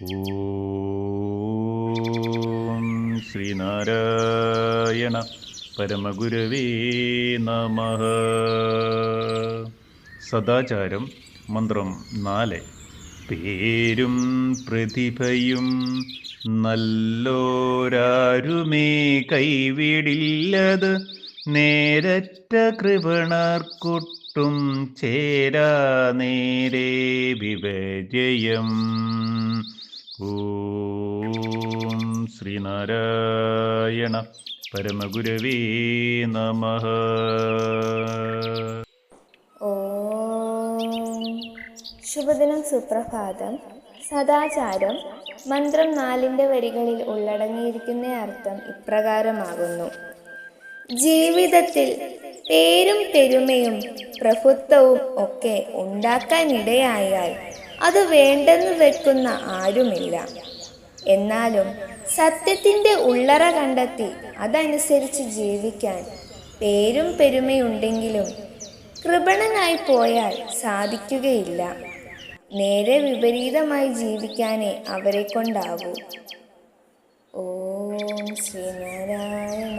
ഓം ശ്രീനാരായണ പരമഗുരവേ നമ. സദാചാരം മന്ത്രം നാല്. പേരും പ്രതിഭയും നല്ലോരാരുമേ കൈവിടില്ലത്. നേരറ്റ കൃപണർക്കുട്ടും ചേരാ നേരേ വിപജയം ഓം ശ്രീനാരായണ പരമഗുരവേ നമ. ശുഭദിനം സുപ്രഭാതം. സദാചാരം മന്ത്രം നാലിന്റെ വരികളിൽ ഉള്ളടങ്ങിയിരിക്കുന്ന അർത്ഥം ഇപ്രകാരമാകുന്നു. ജീവിതത്തിൽ പേരും പെരുമയും പ്രഭുത്വവും ഒക്കെ ഉണ്ടാക്കാനിടയായാൽ അത് വേണ്ടെന്ന് വെക്കുന്ന ആരുമില്ല. എന്നാലും സത്യത്തിന്റെ ഉള്ളറ കണ്ടെത്തി അതനുസരിച്ച് ജീവിക്കാൻ പേരും പെരുമയുണ്ടെങ്കിലും കൃപണനായി പോയാൽ സാധിക്കുകയില്ല. നേരെ വിപരീതമായി ജീവിക്കാനേ അവരെ കൊണ്ടാവൂ ഓം ശ്രീനാരായണ